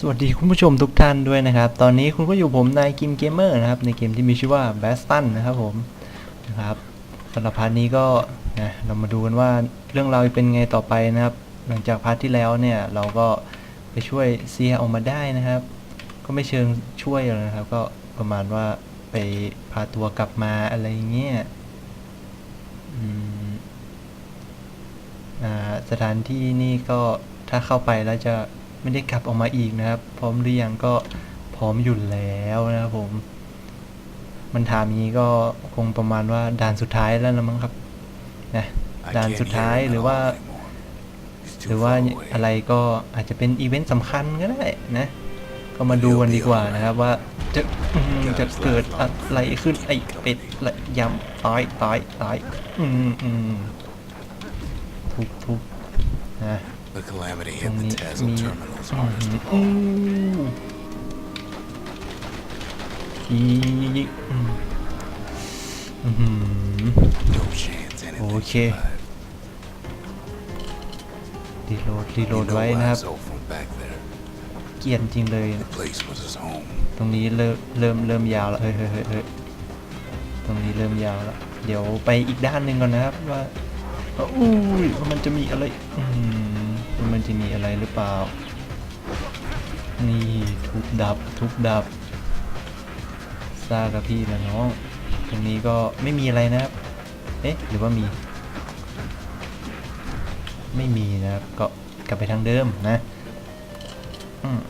สวัสดีคุณผู้ชมทุกท่านด้วยนะครับ ตอนนี้คุณก็อยู่ผมนายกิมเกมเมอร์นะครับ ในเกมที่มีชื่อว่า b a s t o n นะครับผมนะครับสำหรับพาร์ทนี้ก็นะเรามาดูกันว่าเรื่องราวเป็นไงต่อไปนะครับ หลังจากพาร์ทที่แล้วเนี่ยเราก็ไปช่วยเซียออกมาได้นะครับ ก็ไม่เชิงช่วยหรอกนะครับ ก็ประมาณว่าไปพาตัวกลับมาอะไรเงี้ยอ่าสถานที่นี่ก็ถ้าเข้าไปแล้วจะ ไม่ได้กลับออกมาอีกนะครับ พร้อมหรือยังก็พร้อมอยู่แล้วนะครับผม มันถามอย่างนี้ก็คงประมาณว่าด่านสุดท้ายแล้วนะมั้งครับนะ I ด่าน can't สุด hear ท้าย him หรือ at ว่า all anymore. He's ห too รือว่า far away. อะไรก็อาจจะเป็นอีเวนต์สำคัญก็ได้นะ ก็มาดูกันดีกว่านะครับว่าจะอืมจะเกิดอะไรขึ้นไอ้เป็ดละยำตายตายตายอืมอืมทุบทุบนะ The calamity ตรง hit the นี้ Tazl มี terminals อื hardest ม of อู้ all. อีอีอืมอืม No chance anything Okay. survived. รีโหลด รีโหล You ด know ไว้ why นะครับ Zoe from back there. เกลียนจริงเลย The place was his home. ตรงนี้เริ่มเริ่มเริ่มยาวแล้วเฮ้ยเฮ้ยเฮ้ยเฮ้ยตรงนี้เริ่มยาวแล้ว เดี๋ยวไปอีกด้านหนึ่งก่อนนะครับว่าว่าอุ้ยว่ามันจะมีอะไร อืมว่ามัน จะมีอะไรหรือเปล่า นี่ทุบดับทุบดับซากับพี่นะน้อง ตรงนี้ก็ไม่มีอะไรนะครับ เอ๊ะ หรือว่ามี ไม่มีนะครับ ก็กลับไปทางเดิมนะอืม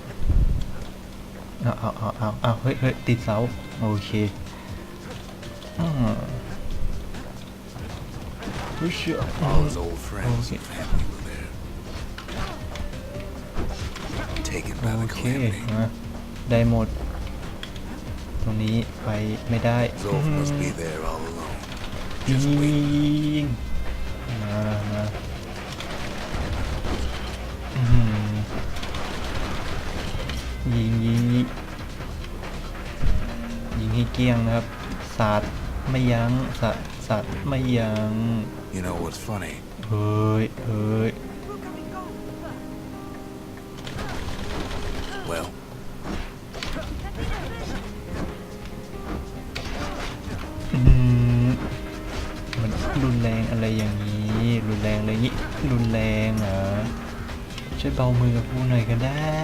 เอาเอาเอาเอาเอาเฮ้ยเฮ้ยติดเสา โอเคอืมเฮ้ยเชี่ Taken by โอ the เค calamity. มาได้หมด ตรงนี้ไปไม่ได้ Zoe must be there all alone. ยิ Just ง waiting. มามาอื้อหือยิงยิงยิงยิงให้เกลี้ยงนะครับ สาดไม่ยั้งสาดสาดไม่ยั้ง You know what's funny? เฮ้ยเฮ้ย มือกับกูหน่อยก็ได้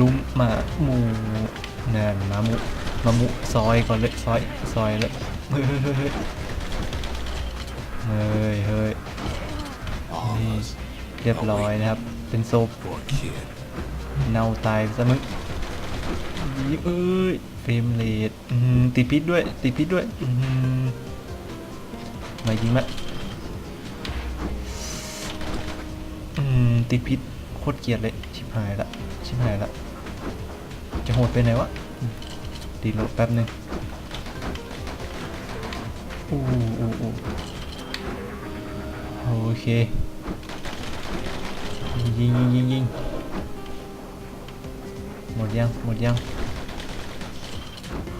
ลุมมาหมูนั่นมาหมูมาหมูซอยก่อนเลยซอยซอยเลยเฮ้ยเฮ้ยเฮ้ยเฮ้ยเฮ้ย all of us. เรียบร้อยนะครับ เป็นโซฟเน่าตายซะมึงยิงเอ้ยเฟรมเรทติดพิษด้วยติดพิษด้วยมายิงมา มติดพิษโคตรเกลียดเลย ชิบหายละชิบหายละจะโหดไปไหนวะดีโหลดแป๊บหนึ่งอู้อู้อู้โอเค ยิงยิงยิงยิงหมดยังหมดยัง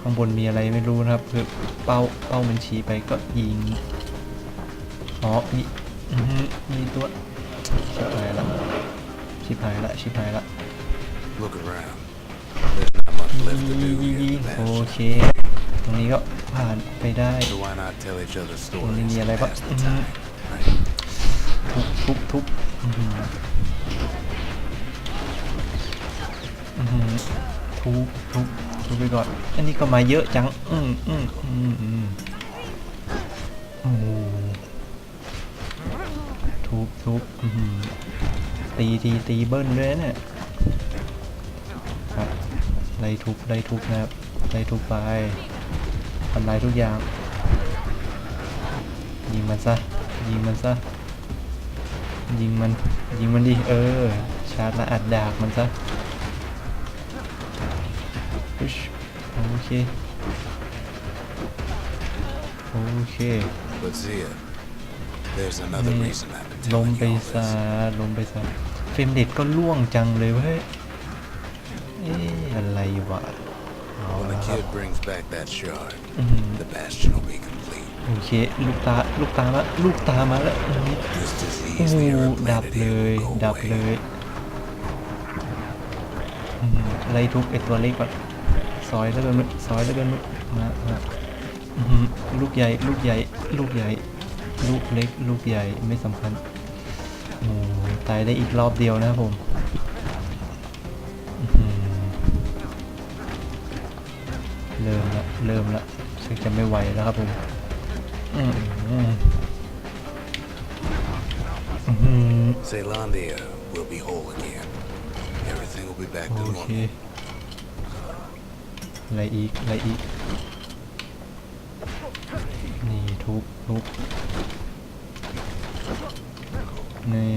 ข้างบนมีอะไรไม่รู้นะครับคือเป้าเป้ามันชี้ไปก็ยิงอ๋อมีอื้อหือมีตัว ชิบหายละชิบหายละชิบหายละ Look around. There's not much ยิง left to ยิ do งยิง here ยิ in ง the โอ bastion. เค ตรงนี้ก็ผ่านไปได้ So why not tell each other ตรงนี้ stories มีอะไร and บ้าง pass อื้ the อหือ time? Right? ทุบทุบทุบอื้อหืออื้อหือทุบทุบทุบไปก่อน อันนี้ก็มาเยอะจัง อืมอืมอืมอืมโอ้โห ทุบทุบอื้อหือตีทีตีเบิ้ลด้วยนะเนี่ยครับไล่ทุบไล่ทุบนะครับไล่ทุบไปทำลายทุกอย่าง ยิงมันซะ ยิงมันซะ ยิงมัน ยิงมันดิ เออ ชาร์จและอัดดากมันซะอุ๊ยโอเค โอเค But Zia, there's another นี่ reason I've been ลม telling ไป you all ซะ this. ลมไปซะเฟรมเด็ดก็ล่วงจังเลยเว้ยเอ๊ะอะไรวะเอา When ละ the ครับ kid brings back that shard, อื้อหือ the bastion will be complete. โอเคลูกตาลูกตามาลูกตามาแล้วอื้อหือ This โอ้ disease โห the era ดับ planted เล here ย will go ดับเล away. ยอืมไล่ทุบไอตัวเล็กก่อนซอยแล้วกันมึงซอยแล้วกันมึงมามาอื้อหือลูกใหญ่ลูกใหญ่ ลูกใหญ่ ลูกเล็ก ลูกใหญ่ไม่สำคัญโอ้ ตายได้อีกรอบเดียวนะครับผมอื้อหือเริ่มละเริ่มละชักจะไม่ไหวแล้วครับผมอืมอืมอื้อหือ Zealandia will be whole again. Everything will be back โอ to เค normal. อะไรอีกอะไรอีก นี่ทุบทุบนี่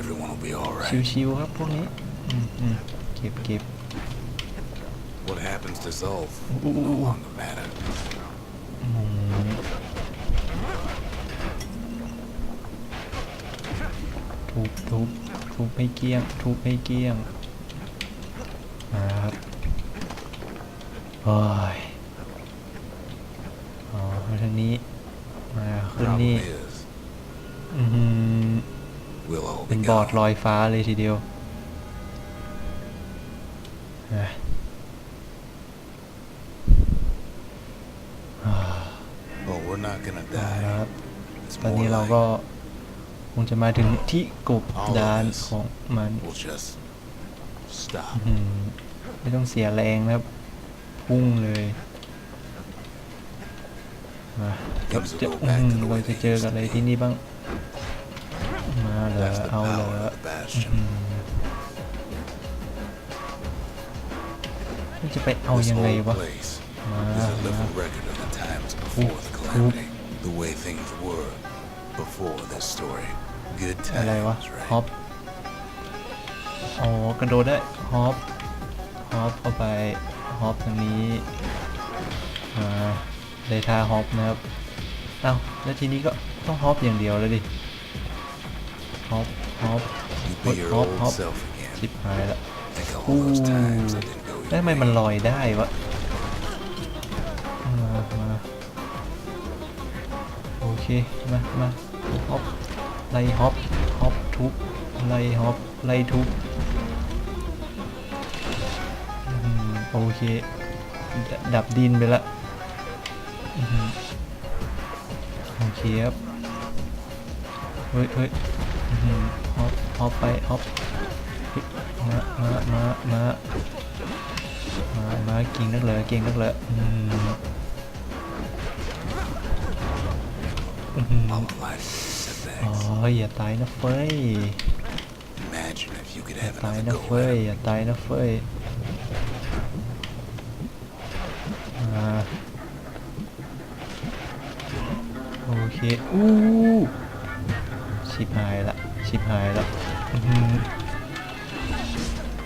Everyone will be all right. ชิวๆครับพวกนี้ อืมอืมเก็บเก็บ What happens to Zolf Ooh, ooh, will no ooh. longer matter. อืมทุบทุบทุบให้เกลี้ยง ทุบให้เกลี้ยงมาครับโอ้ย อร์ด gone. ลอยฟ้าเลยทีเดียวอะอ่า Oh, we're not gonna ได้ die. แล้วครับ It's ตอน more นี้เรา like ก็คงจะมาถึงที่กบ All of ดาน this ของมัน we'll just stop. อื้อหือไม่ต้องเสียแรงนะครับ พุ่งเลยมาเราจะอื้อหือเราจะเจอกับอะไรที่นี่บ้าง มาเหรอ That's the เอาเหรอ power of the อื Bastion. มมันจะไปเอา This ยังไง whole วะ place มา is a มา living record of the times before the calamity, the way things were before this story. Good อะไรวะ times, ฮอป right? อ๋อกระโดดได้ฮอปฮอปเข้าไปฮอปทางนี้อ่าเลยท่าฮอปนะครับ เอ้าแล้วทีนี้ก็ต้องฮอปอย่างเดียวแล้วดิ ฮอปฮอป You What, be your hop, old hop? self again. ชิบหายละ Think of all those times that didn't go แล้ว your ทำไมมัน way. ลอยได้วะมามาโอเค มามาฮอปไล่ฮอปฮอปทุบไล่ฮอปไล่ทุบอืมโอเคดดับดินไปละอืมโอเคครับ เฮ้ยเฮ้ยอื้อหือ ฮอปฮอปไปฮอปมามามามามามาเก่งนักเหรอเก่งนักเหรออืมอ๋ออย่าตายนะเฟ้ยอย่าตายนะเฟ้ยอย่าตายนะเฟ้ยอ่าโอเคอู้ชิบหายละ ชิบหายละอื้อหือ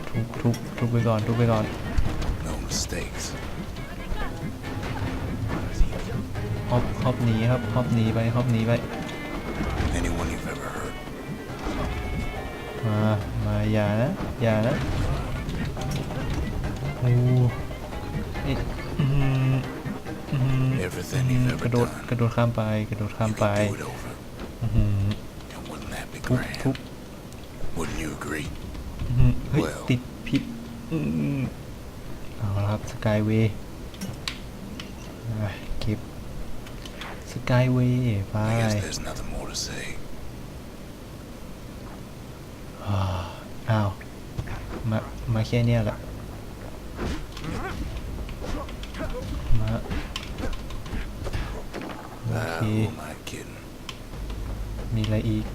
ทุบทุบทุบไปก่อนทุบไปก่อน No mistakes. ฮอปฮอปหนีครับฮอปหนีไปฮอปหนีไป Anyone you've ever hurt. มามาอย่านะอย่านะโอ้เอ๊ะอื้อหืออื้อหือ Everything อืม you've กระ ever โดด done. กระโดดข้ามไป กระโดดข้าม You ไป could do it over. อื้อหือ And wouldn't that be ทุบ ทุบ grand? Wouldn't you agree? อื้อหือเฮ้ย Well ติดพิษอืม เอาละครับสกายเวย์เก็บสกายเวย์ไป I guess there's nothing more to say. อ่าอ้าวมามาแค่เนี้ยแหละมาโอ Ah, เค who am I kidding? มีอะไรอีก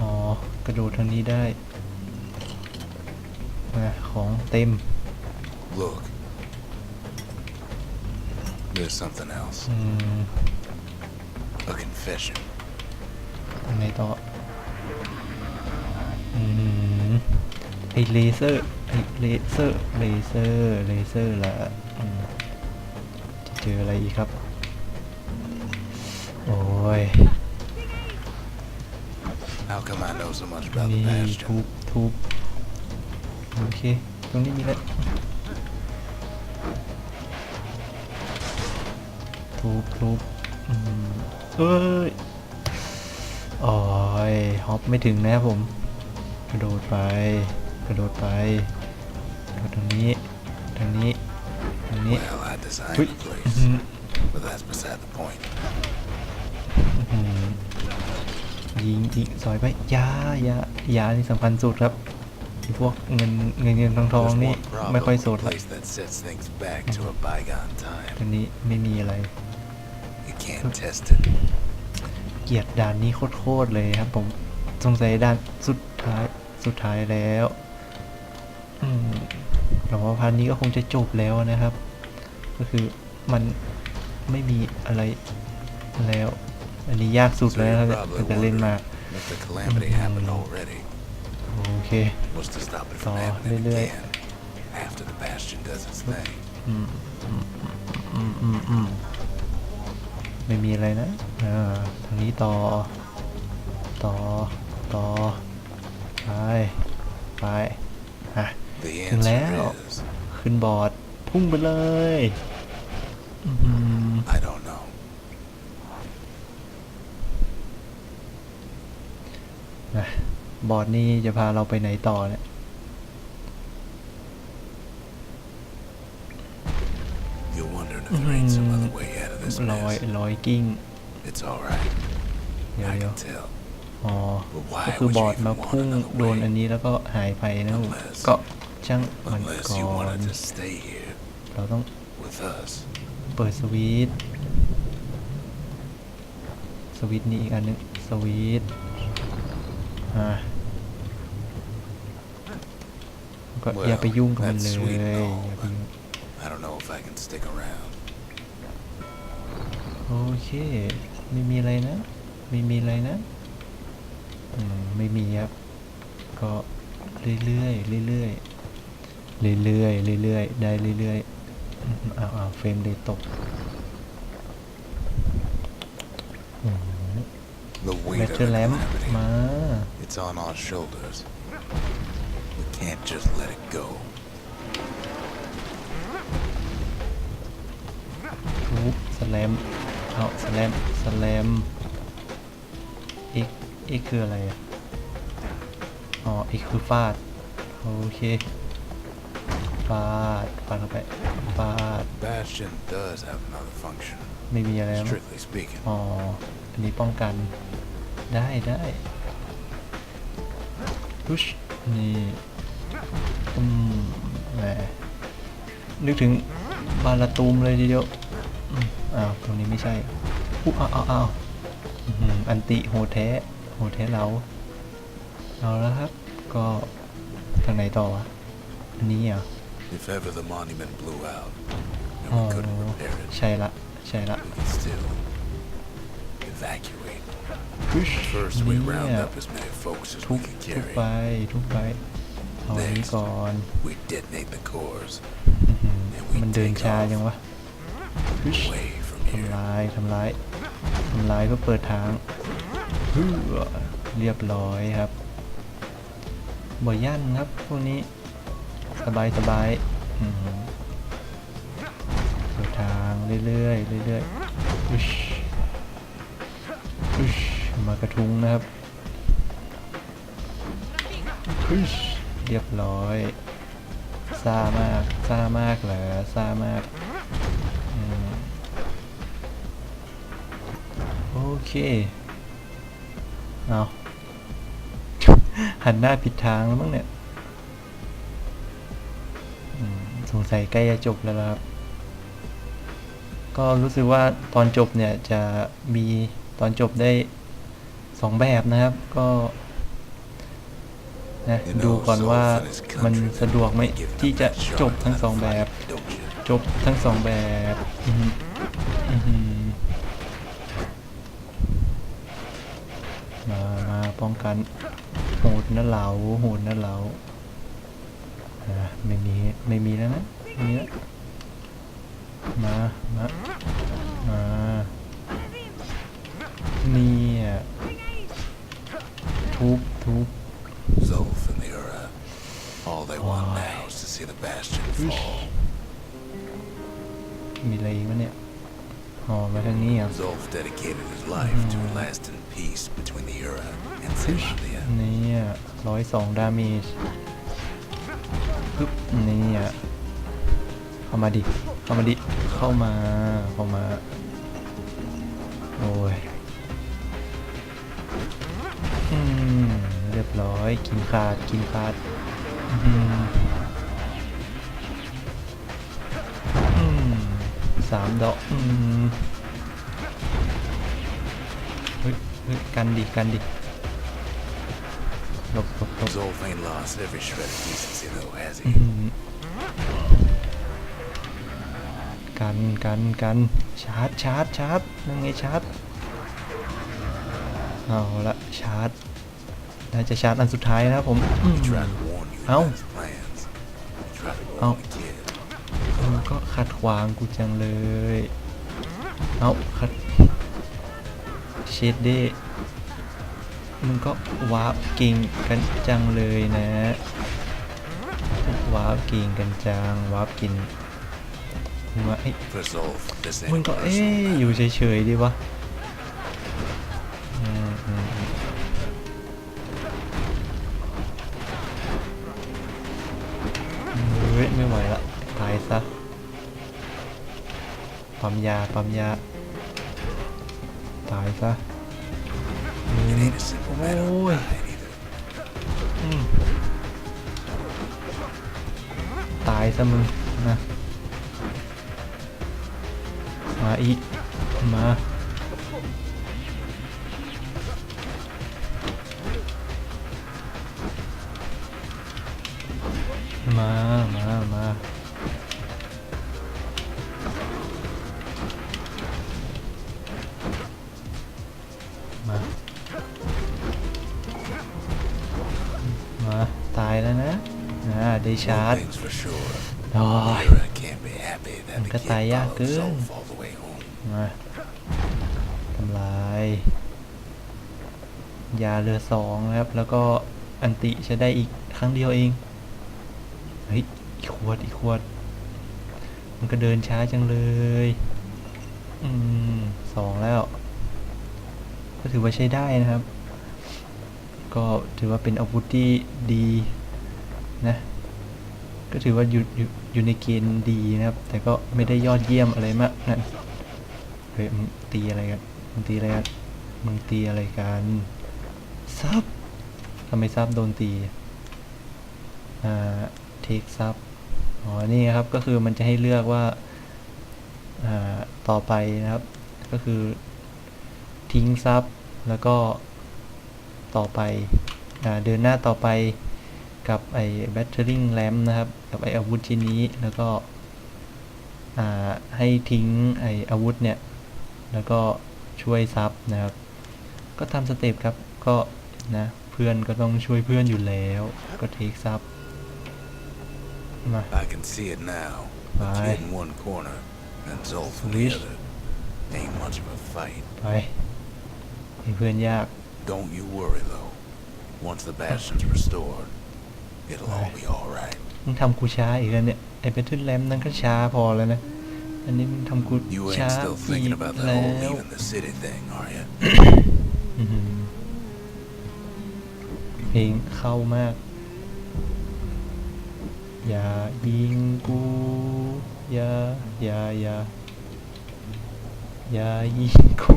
อ๋อกระโดดทางนี้ได้ มาของเต็ม Look. There's something else. อืม A confession. ยังไงต่ออืมไอเลเซอร์ไอเลเซอร์เลเซอร์เลเซอร์ละอืมจะเจออะไรอีกครับ โอ้ย How come I know so much about the นี่ Bastion? ทุบทุบ โอเค ตรงนี้มีอะไรทุบทุบเอ้ยโอ้ยฮอปไม่ถึงนะครับผม กระโดดไป กระโดดไปกระโดดทางนี้ทางนี้ทางนี้อื้อหือ but that's beside the point. อื้อหือยิงยิงซอยไปยายายานี่สำคัญสุดครับ ไอ้พวกเงินเงินเงินทองทอง There's นี่ one ไม่ค่อย problem ส with ด a ละ place that sets things back to a bygone ต time. อนนี้ไม่มีอะไร You can't test it. เกลียดด่านนี้โคตรๆเลยครับผมสงสัยด่านสุดท้ายสุดท้ายแล้วอืมหวังว่าพาร์ทนี้ก็คงจะจบแล้วนะครับ ก็คือมันไม่มีอะไรแล้ว อันนี้ยากสุด So แล้ว you're ครับ probably ตั้งแต่เล่นมา wondering if the calamity happened already. โอเค What's to stop it ต่ from อ happening เรื่อย again after the Bastion does its thing? อืมอืมอืมอืมอืมไม่มีอะไรนะอ่าทางนี้ต่อ ต่อ ต่อ ไป ไปอะ The Dừng answer léo. is ขึ้นบอร์ด พุ่งไปเลยอื้อหือ I don't know. นะ บอร์ดนี่จะพาเราไปไหนต่อเนี่ย You're wondering if there ain't some other way out of this ลอย mess. ลอยกิ้ง It's all right. เดี๋ยว I เดี๋ยว can tell. อ๋อ But why ก็คือ would บ you อร์ด even มา want พุ่ง another โดน way? อันนี้แล้วก็หายไปนะ Unless- ก็ช่างมัน Unless ก่ you อน wanted to stay here เราต้อง with us. เปิดสวิตช์สวิตช์นี่อีกอันนึงสวิตช์ อ่าก็อย่าไปยุ่งกับมันเลย Well, that's sweet อ and ย่า all, ไปยุ่ง I don't know if I can stick around. โอเคไม่มีอะไรนะ ไม่มีอะไรนะอืมไม่มีครับก็เรื่อยๆเรื่อยๆเรื่อยๆเรื่อยๆได้เรื่อยๆอืมอ้าวอ้าวเฟรมเลยตกอืม The แบ weight ต of เตอ the ร์แลม calamity. มา It's on our shoulders. We can't just let it go. ทุบสแลมเอาสแลมสแลมเอ็กเอ็กคืออะไรอะอ๋อเอ็กคือฟาด โอเค ฟาด ฟาดเข้าไปฟาด Bastion does have another function, ไม่มีอะไรแล้วมั้ง strictly speaking. อ๋อ อันนี้ป้องกัน ได้ได้พุชนี่อืมแหมนึกถึงบาลาตูมเลยทีเดียวอืมอ้าวตรงนี้ไม่ใช่อุ๊อ้าวอ้าวอ้าวอื้อหืออันติโหดแท้โหดแท้เราเอาแล้วครับ ก็ทางไหนต่อวะอันนี้เหรอะ If ever the monument blew out อ๋ and อ we couldn't repair it, ใช่ละ ใช่ละ we ทุ we บ could ทุบไป carry. ทุบไปเอาอันนี้ Next, ก่อน we detonate the cores อื้อหือมันเดินช้ายังวะฮึช away from ทำ here. ลายทำลายทำลายเพื่อเปิดทางฮึเรียบร้อยครับบ่อย่านครับพวกนี้สบายสบายอื้อหือเปิดทางเรื่อยๆเรื่อยๆฮึชฮึช มากระทุ้งนะครับเรียบร้อยซ่ามากซ่ามากเหรอซ่ามากโอเคเอาหันหน้าผิดทางแล้วมั้งเนี่ยสงสัยใกล้จะจบแล้วครับ ก็รู้สึกว่าตอนจบเนี่ยจะมีตอนจบได้ สองแบบนะครับก็นะ You ดู know, ก่อนว่า Zolf and his มัน countrymen สะดวกไหม give them ที่จะ that จบ sharp ทั้งสอง kind แบ of บ fight, don't you? จบทั้งสองแบบอื้อหืออื้อหือมามาป้องกันโหดนะเหลาโหดนะเหลาอ่าไม่มีไม่มีแล้วนะไม่มี dedicated his life to a lasting peace between the Ura and Zelandia. นี่ยร้อยสองดาเมจปึ๊บนี่อะเข้ามาดิ เข้ามาดิ เข้ามา เข้ามา โอ้ย อืม เรียบร้อย กินขาด กินขาด อืมอืมสามดอก อืม ฮ้ยเฮ้ยกันดิกันดิหลบหลบหลบ Zolf ain't lost every shred of decency, though, has อื้อ he? หือกันกันกันชาร์จชาร์จชาร์จนั่งไงชาร์จเอาละชาร์จน่าจะชาร์จอันสุดท้ายนะครับผมอืม He tried to warn you Ow. about his plans. He tried to Ow. warn the kid. มันก็ขัดขวางกูจังเลย เอาขัดเชดเด้มึงก็วาร์ปเก่งกันจังเลยนะ วาร์ปเก่งกันจัง วาร์ปกินมึงว่าเอ้ย For Zolf, this มึง ain't ก็ a เอ๊ะ personal อยู่ matter. เฉยๆดีวะอืมอืมอืมเฮ้ยไม่ไหวละ ตายซะ ปั๊มยา ปั๊มยา ตายซะโอ้ยตายซะมึงนะ มาอีก มา Ang the kid kataya, followed good. Zolf all the way home. มาทำลาย ยาเรือสองนะครับ แล้วก็อันติใช้ได้อีกครั้งเดียวเอง เฮ้ย อีกขวด อีกขวด มันก็เดินช้าจังเลย อืมสองแล้ว ก็ถือว่าใช้ได้นะครับ ก็ถือว่าเป็นอาวุธที่ดีนะ ก็ถือว่าอยู่อยู่ อยู่ในเกณฑ์ดีนะครับ แต่ก็ไม่ได้ยอดเยี่ยมอะไรมากนั่นเฮ้ยมึงตีอะไรกันมึงตีอะไรกันมึงตีอะไรกันซับทำไมซับโดนตีอ่าเทคซับอ๋อนี่ครับก็คือมันจะให้เลือกว่าอ่าต่อไปนะครับ ก็คือทิ้งซับแล้วก็ต่อไปอ่าเดินหน้าต่อไปกับไอ้ battering lamp นะครับ กับไอ้อาวุธชิ้นนี้แล้วก็อ่าให้ทิ้งไอ้อาวุธเนี่ย แล้วก็ช่วยซับนะครับ ก็ทำสเต็ปครับก็นะเพื่อนก็ต้องช่วยเพื่อนอยู่แล้วก็เทคซับมา I can see it now. The Aye. kid in one corner and Zolf in the Wish. other. Ain't much of a fight. ไปให้เพื่อนยาก Don't you worry though. Once the bastion's restored, it'll all Aye. be alright. มึงทำกูช้าอีกแล้วเนี่ยไอ้ battering lamp นั่นก็ช้าพอแล้วนะ อันนี้มึงทำกู You ช้า ain't still อี thinking ก about the แล้ whole ว leaving the city thing, are you? อื้อหือเพลงเข้ามาก อย่ายิงกู อย่า อย่า อย่า อย่ายิงกู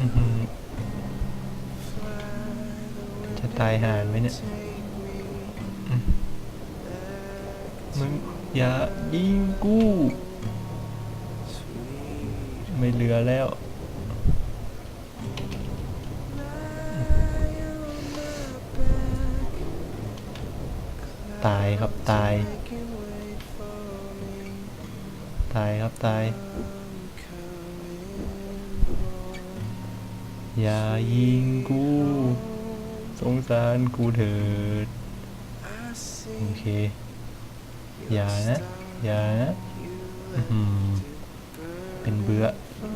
อื้อหือจะตายหานไหมเนี่ยอื มึงอย่ายิงกู ไม่เหลือแล้ว ตายครับตาย ตายครับตาย อย่ายิงกู สงสารกูเถิด โอเค อย่านะ อย่านะอื้อหือเป็นเบื่อ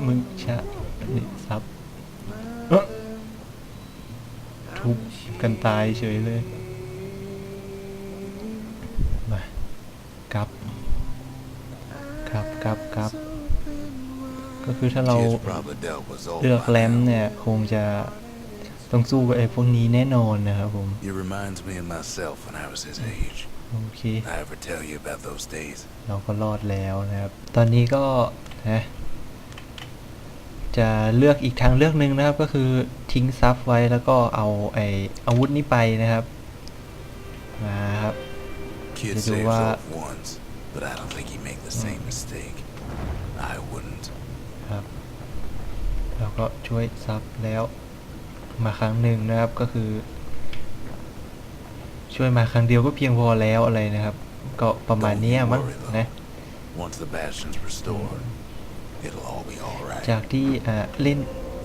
มึงชะนี่ซับเอ๊ะทุบกันตายเฉยเลยมากลับกลับกลับกลับ ก็คือถ้าเราเลือกแรมเนี่ย คงจะ ต้องสู้กับไอ้พวกนี้แน่นอนนะครับผม It reminds me of myself when I was his age. โอเค I ever tell you about those days? เราก็รอดแล้วนะครับ ตอนนี้ก็นะจะเลือกอีกทางเลือกหนึ่งนะครับ ก็คือทิ้งซับไว้แล้วก็เอาไออาวุธนี้ไปนะครับมาครับ Kid They do saves what? off once, but I don't think he'd make the same mistake. I wouldn't. ครับ แล้วก็ช่วยซับแล้ว มาครั้งหนึ่งนะครับก็คือ ช่วยมาครั้งเดียวก็เพียงพอแล้วอะไรนะครับ ก็ประมาณเนี้ยมั้งนะ Once the bastion's restored, it'll all be alright. จากที่อ่าเล่น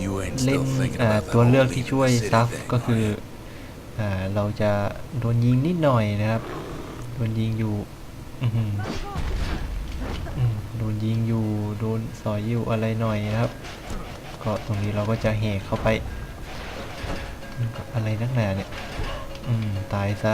You ain't เล่น still thinking อ่า about the ตัว whole เลือกที่ leaving ช่วย the city ซับ thing, ก็คือ are you? อ่าเราจะโดนยิงนิดหน่อยนะครับ โดนยิงอยู่อื้อหืออืมโดนยิงอยู่ โดนสอยอยู่อะไรหน่อยนะครับ ก็ตรงนี้เราก็จะแหกเข้าไป กับอะไรนักหนาเนี่ย อืม ตายซะ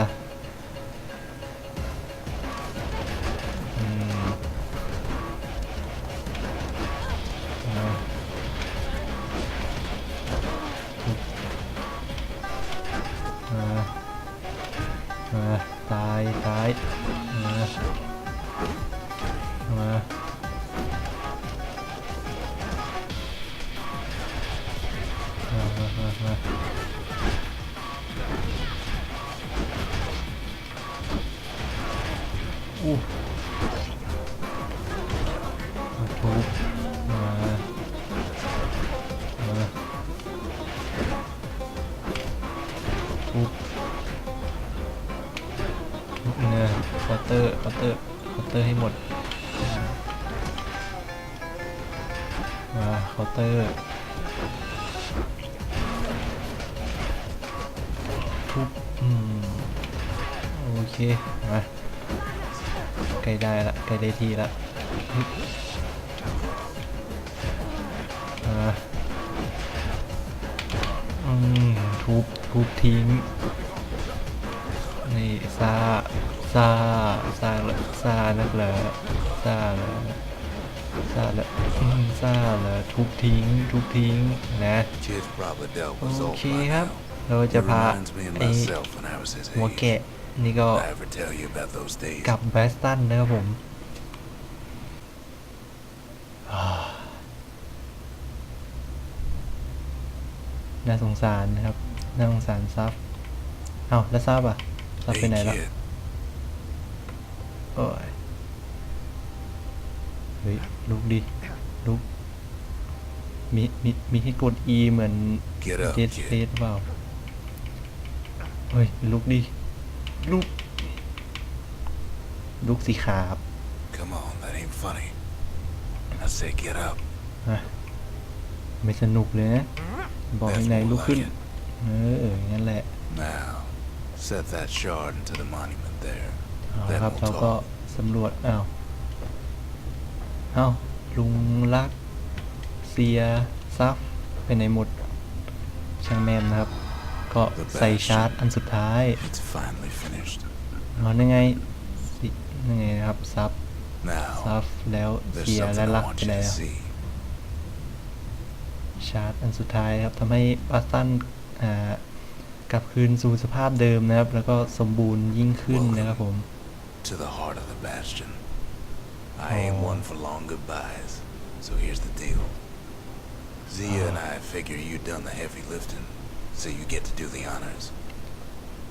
ตอร์เคาน์เตอร์เคาน์เตอร์ให้หมดมาเคาน์เตอร์ทุบอืมโอเคมาใกล้ได้ละใกล้ได้ทีละมาอืมทุบทุบทิ้งนี่ซา ซาซาละซานักเหรอซาเหรอซาละซาเหรอทุบทิ้ง ทุบทิ้งนะโอเคครับ เราจะพาไอ้หัวแกะนี่ก็กับแบสตันนะครับผมน่าสงสารนะครับ น่าสงสารซับ เอ้าแล้วซับอะซับไปไหนแล้ว โอ้ยเฮ้ยลุกดิลุกมีมีมีให้กด E เหมือน get up, เจ็ดเซ kid. ตเปล่าเฮ้ยลุกดิลุกลุกสิครับ Come on, that ain't funny. I say get up. อะไม่สนุกเลยนะ บอกให้ That's นาย more ลุกขึ้น like it. เอองั้นแหละ Now, set that shard into the monument there. เอาละ Then ครับ we'll เราก็ talk. สำรวจอ้าวอ้าวลุงรัก เสียซัฟไปไหนหมด ช่างแม่มนะครับ ก็ใส่ชาร์จอันสุดท้าย It's finally finished. อ๋อนั่นไงสินั่นไงนะครับซับ Now, ซับแล้ว there's เสียและ something รั I ก want ไป you ไหน to แล้ว see. ชาร์จอันสุดท้ายครับทำให้ปาสตันอ่ากลับคืนสู่สภาพเดิมนะครับ แล้วก็สมบูรณ์ยิ่งขึ้นนะครับผม To the heart of the bastion. I ain't Oh. one for long goodbyes. So here's the deal. Zia and I figure you done the heavy lifting, so you get to do the honors.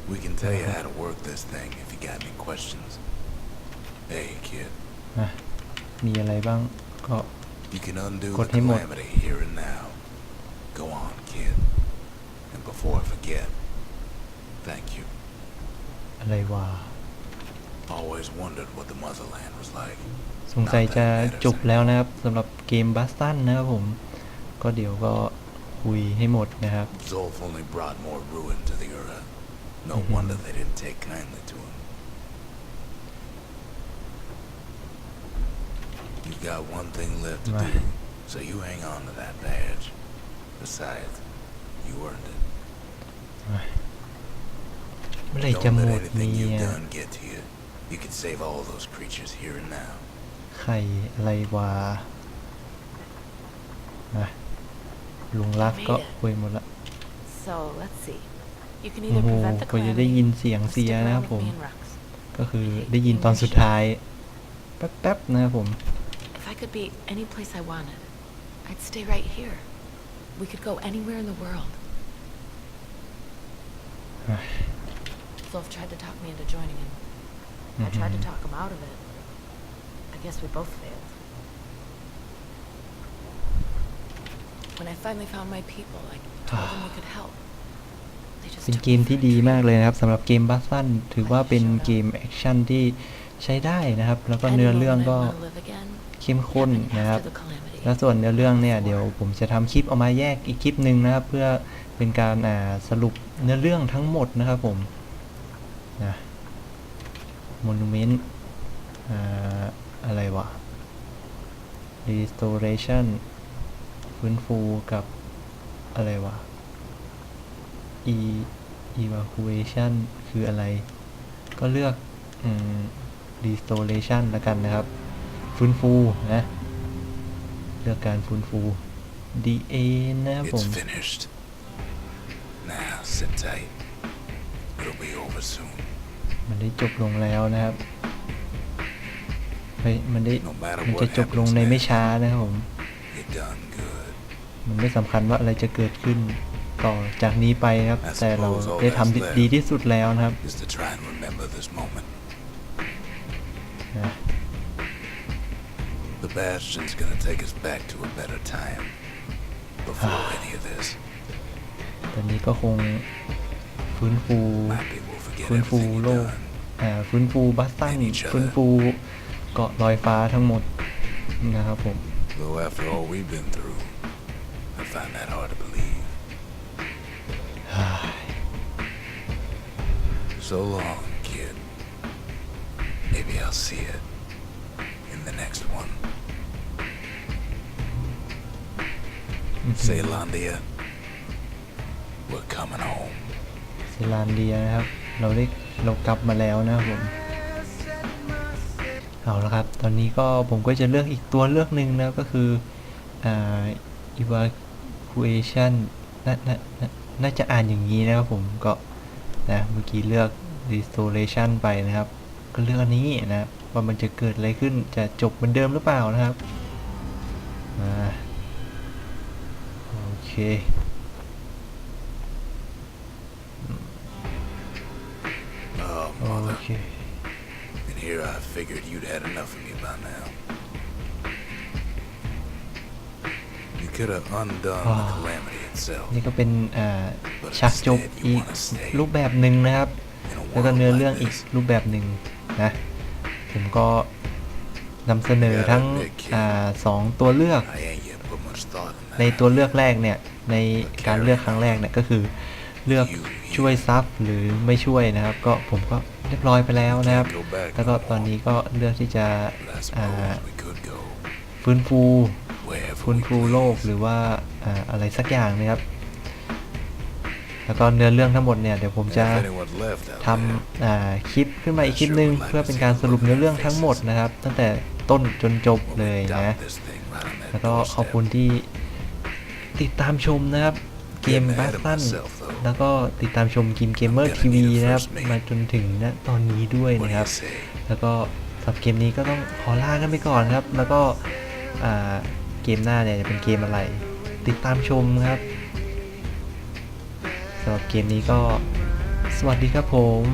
We can tell you how to work this thing if you got any questions. Hey, kid. อ่ะ มีอะไรบ้าง ก็ You can undo Kod the him một. calamity here and now. Go on, kid. And before I forget, thank you. อะไรวะ Always wondered what the motherland was like. สงสัยจะจบแล้วนะครับสำหรับเกมบัสตันนะครับผม ก็เดี๋ยวก็คุยให้หมดนะครับ Zolf only brought more ruin to the Ura. No Mhm. wonder they didn't take kindly to him. You've got one thing left to Right. do, so you hang on to that badge. Besides, you earned it. เมื่อไหร่จะ Don't หม let ด anything เนี่ you've ย done get to you. You can save all those creatures here and now. ใครอะไรวะนะลุงรักก็คุยหมดละ So let's see. You can โอ้ either โห prevent the กว่าจะได้ calamity ยินเสียง or เสีย stick นะครับ around ผ with ม me and Rux. ก็คือได้ยินตอนสุดท้าย แป๊บๆนะครับผม If I could be any place I wanted, I'd stay right here. We could go anywhere in the world. Zulf tried to talk me into joining him. I tried to Mhm. talk him out of it. I guess we both failed. When I finally found my people, I told them we could help. They just เป็น took เก me ม for ที่ a ดี treat. มากเลยนะครับสำหรับเกมบัสซันถือว่าเป็นเกมแอคชั่นที่ใช้ได้นะครับ แล้วก็ Any เนื้อเรื่อง moment I ก็ wanna live again, เข้มข้น happened นะครับ after the calamity. แล้วส่วนเนื้อเรื่องเนี่ยเดี๋ยวผมจะทำคลิปออกมาแยกอีกคลิปหนึ่งนะครับ เพื่อเป็นการอ่าสรุปเนื้อเรื่องทั้งหมดนะครับผมนะ มอนูเมนต์อะไรวะ restoration ฟื้นฟูกับอะไรวะ e evacuation คืออะไร ก็เลือกอืม restoration แล้วกันนะครับ ฟื้นฟูนะ เลือกการฟื้นฟู DA นะครับผ It's finished. Now, sit tight. It'll be over soon. มันได้จบลงแล้วนะครับเฮ้ยมันได้ No matter มัน what จะจบลง happens ในไม่ next, ช้านะครับผม you done good. มันไม่สำคัญว่าอะไรจะเกิดขึ้นต่อจากนี้ไปนะครับ I แต่เรา suppose all ได้ทำ that's left ดีที่สุดแล้วนะครับ Is to try and remember this moment. นะ The Bastion's gonna take us back to a better time. Before any of this, ตอนนี้ก็คงฟื้นฟู my people forget ฟื้นฟู everything โล you've ก done. อ่าฟื้นฟูบัสตัน And each other ฟื้นฟูเกาะลอยฟ้าทั้งหมดนะครับผม Though after all we've been through, I find that hard to believe. So long, kid. Maybe I'll see it in the next one. Ceylondia, we're coming home. เซลานเดียนะครับ เราได้เรากลับมาแล้วนะครับผมเอาละครับ ตอนนี้ก็ผมก็จะเลือกอีกตัวเลือกหนึ่งนะก็คืออ่า evacuation น่าน่าน่าจะอ่านอย่างนี้นะครับผมก็นะเมื่อกี้เลือก restoration ไปนะครับ ก็เลือกอันนี้นะครับว่ามันจะเกิดอะไรขึ้นจะจบเหมือนเดิมหรือเปล่านะครับมาโอเค figured you'd had enough of me by now. You could have undone the Ah. calamity itself. นี่ก็เป็นอ่าฉากจบอีกรูปแบบหนึ่งนะครับ In a แล้วก็ world เนื้อ like เรื่องอีก this, รูปแบบหนึ่งนะ ผมก็นำเสนอทั้งอ่าสองตัวเลือก I ain't yet put much thought in ใน that. ตัวเลือกแรกเนี่ย ในการเลือกครั้งแรกเนี่ยก็คือ เลือกช่วยซับหรือไม่ช่วยนะครับ ก็ผมก็เรียบร้อยไปแล้วนะครับ แล้วก็ตอนนี้ก็เลือกที่จะฟื้นฟูฟื้นฟูโลกหรือว่าออะไรสักอย่างนะครับ แล้วก็เนื้อเรื่องทั้งหมดเนี่ยเดี๋ยวผมจะทำคลิปขึ้นมาอีกคลิปหนึ่งเพื่อเป็นการสรุปเนื้อเรื่องทั้งหมดนะครับ ตั้งแต่ต้นจนจบเลยนะ แล้วก็ขอบคุณที่ติดตามชมนะครับ เกม Getting บั ahead ส of ตัน myself, though. แล้วก็ติดตามชมกิมเกมเมอร์ I'm ที gonna วี need a นะครับ first mate. มาจนถึงณตอนนี้ด้วย What do นะครับ you say? แล้วก็สำหรับเกมนี้ก็ต้องขอลากันไปก่อนครับ แล้วก็อ่าเกมหน้าเนี่ยจะเป็นเกมอะไร ติดตามชมครับสำหรับเกมนี้ก็สวัสดีครับผม